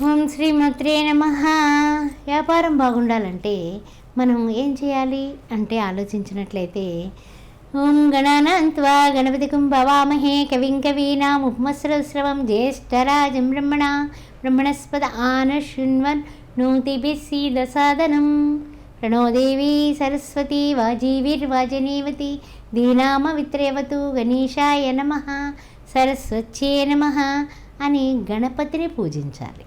శ్రీమాత్రే నమ. వ్యాపారం బాగుండాలంటే మనం ఏం చేయాలి అంటే ఆలోచించినట్లయితే ఓం గణానాన్త్వా గణపతి కుంభవామహే కవిం కవీనాం ఉపమస్రస్రవం జ్యేష్ఠరాజం బ్రహ్మణ బ్రహ్మణస్పద ఆన శృణ్వన్ నూతిభిస్సీద సాదనం ప్రణో సరస్వతి వాజీవిర్వాజనీవతి దీనామ విత్రేవతు గణేశాయ నమ. సరస్వత్యే నమ అని గణపతిని పూజించాలి.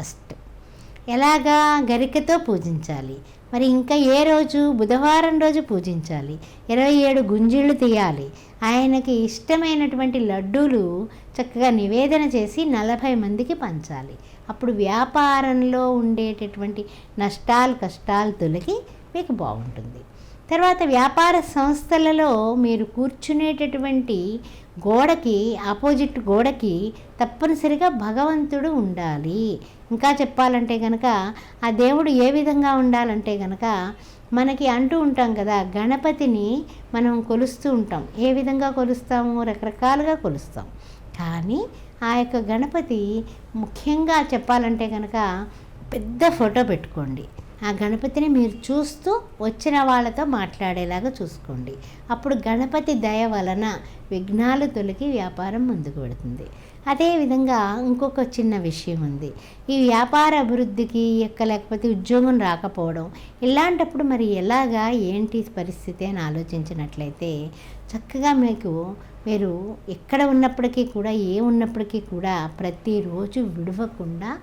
ఫస్ట్. ఎలాగా? గరికతో పూజించాలి. మరి ఇంకా ఏ రోజు? బుధవారం రోజు పూజించాలి. ఇరవై ఏడు గుంజిళ్ళు తీయాలి. ఆయనకి ఇష్టమైనటువంటి లడ్డూలు చక్కగా నివేదన చేసి నలభై మందికి పంచాలి. అప్పుడు వ్యాపారంలో ఉండేటటువంటి నష్టాలు కష్టాలు తొలగి మీకు బాగుంటుంది. తర్వాత వ్యాపార సంస్థలలో మీరు కూర్చునేటటువంటి గోడకి ఆపోజిట్ గోడకి తప్పనిసరిగా భగవంతుడు ఉండాలి. ఇంకా చెప్పాలంటే కనుక ఆ దేవుడు ఏ విధంగా ఉండాలంటే కనుక మనకి అంటూ ఉంటాం కదా గణపతిని మనం కొలుస్తూ ఉంటాం. ఏ విధంగా కొలుస్తాము? రకరకాలుగా కొలుస్తాం. కానీ ఆ యొక్క గణపతి ముఖ్యంగా చెప్పాలంటే కనుక పెద్ద ఫోటో పెట్టుకోండి. ఆ గణపతిని మీరు చూస్తూ వచ్చిన వాళ్ళతో మాట్లాడేలాగా చూసుకోండి. అప్పుడు గణపతి దయ వలన విఘ్నాలు తొలగి వ్యాపారం ముందుకు పెడుతుంది అదేవిధంగా ఇంకొక చిన్న విషయం ఉంది. ఈ వ్యాపార అభివృద్ధికి ఎక్క లేకపోతే ఉద్యోగం రాకపోవడం ఇలాంటప్పుడు మరి ఎలాగా ఏంటి పరిస్థితి అని ఆలోచించినట్లయితే చక్కగా మీకు మీరు ఎక్కడ ఉన్నప్పటికీ కూడా ఏ ఉన్నప్పటికీ కూడా ప్రతిరోజు విడవకుండా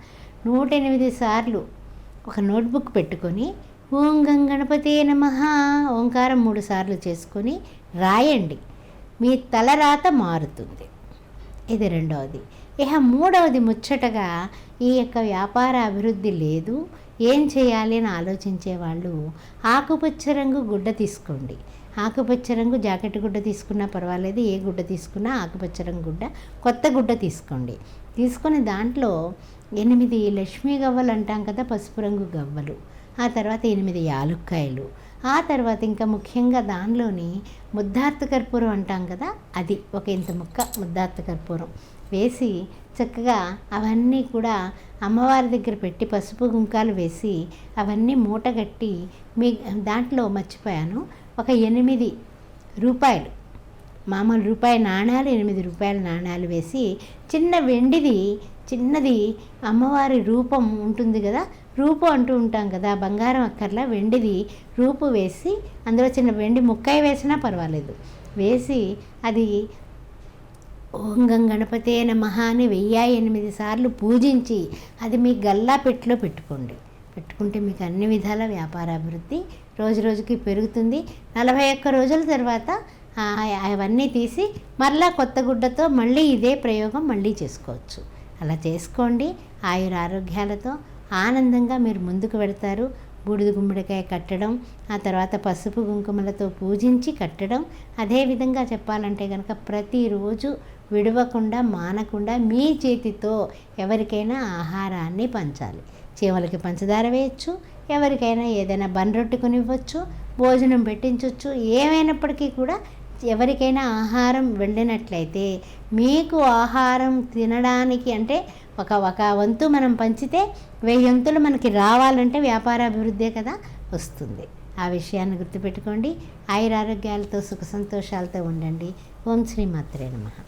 నూట ఎనిమిది సార్లు ఒక నోట్బుక్ పెట్టుకొని ఓం గం గణపతే నమ ఓంకారం మూడు సార్లు చేసుకొని రాయండి. మీ తలరాత మారుతుంది. ఇది రెండవది ఇక మూడవది ముచ్చటగా ఈ యొక్క వ్యాపార అభివృద్ధి లేదు ఏం చేయాలి అని ఆలోచించే వాళ్ళు ఆకుపచ్చ రంగు గుడ్డ తీసుకోండి. ఆకుపచ్చ రంగు జాకెట్ గుడ్డ తీసుకున్నా పర్వాలేదు ఏ గుడ్డ తీసుకున్నా ఆకుపచ్చ రంగు గుడ్డ. కొత్త గుడ్డ తీసుకోండి. తీసుకొని దాంట్లో ఎనిమిది లక్ష్మీ గవ్వలు అంటాం కదా పసుపు రంగు గవ్వలు. ఆ తర్వాత ఎనిమిది యాలుక్కాయలు. ఆ తర్వాత ఇంకా ముఖ్యంగా దానిలోని ముద్దార్త కర్పూరం అంటాం కదా అది ఒక ఇంత ముక్క ముద్దార్త కర్పూరం వేసి చక్కగా అవన్నీ కూడా అమ్మవారి దగ్గర పెట్టి పసుపు గుంకాలు వేసి అవన్నీ మూటగట్టి మీ దాంట్లో మర్చిపోయాను. ఒక ఎనిమిది రూపాయలు. మామూలు రూపాయి నాణాలు ఎనిమిది రూపాయల నాణాలు వేసి చిన్న వెండిది చిన్నది అమ్మవారి రూపం ఉంటుంది కదా రూపు అంటూ ఉంటాం కదా బంగారం అక్కర్లా వెండిది రూపు వేసి అందులో చిన్న వెండి ముక్కాయ వేసినా పర్వాలేదు. వేసి అది ఓం గం గణపతే నమః అని వెయ్యి ఎనిమిది సార్లు పూజించి అది మీ గల్లా పెట్టిలో పెట్టుకోండి. పెట్టుకుంటే మీకు అన్ని విధాల వ్యాపార అభివృద్ధి రోజు రోజుకి పెరుగుతుంది. నలభై ఒక్క రోజుల తర్వాత అవన్నీ తీసి మరలా కొత్త గుడ్డతో మళ్ళీ ఇదే ప్రయోగం మళ్ళీ చేసుకోవచ్చు. అలా చేసుకోండి. ఆయుర ఆరోగ్యాలతో ఆనందంగా మీరు ముందుకు వెడతారు బూడిద గుమ్మడికాయ కట్టడం ఆ తర్వాత పసుపు కుంకుమలతో పూజించి కట్టడం. అదేవిధంగా చెప్పాలంటే కనుక ప్రతిరోజు విడవకుండా మానకుండా మీ చేతితో ఎవరికైనా ఆహారాన్ని పంచాలి. చీమలకి పంచదార వేయచ్చు ఎవరికైనా ఏదైనా బన్ రొట్టె కొనివ్వచ్చు భోజనం పెట్టించవచ్చు ఏమైనప్పటికీ కూడా ఎవరికైనా ఆహారం వెళ్ళినట్లయితే మీకు ఆహారం తినడానికి అంటే ఒక ఒక వంతు మనం పంచితే వెయ్యి వంతులు మనకి రావాలంటే వ్యాపార అభివృద్ధే కదా వస్తుంది. ఆ విషయాన్ని గుర్తుపెట్టుకోండి. ఆయురారోగ్యాలతో సుఖ సంతోషాలతో ఉండండి. ఓం శ్రీ మాత్రే నమః.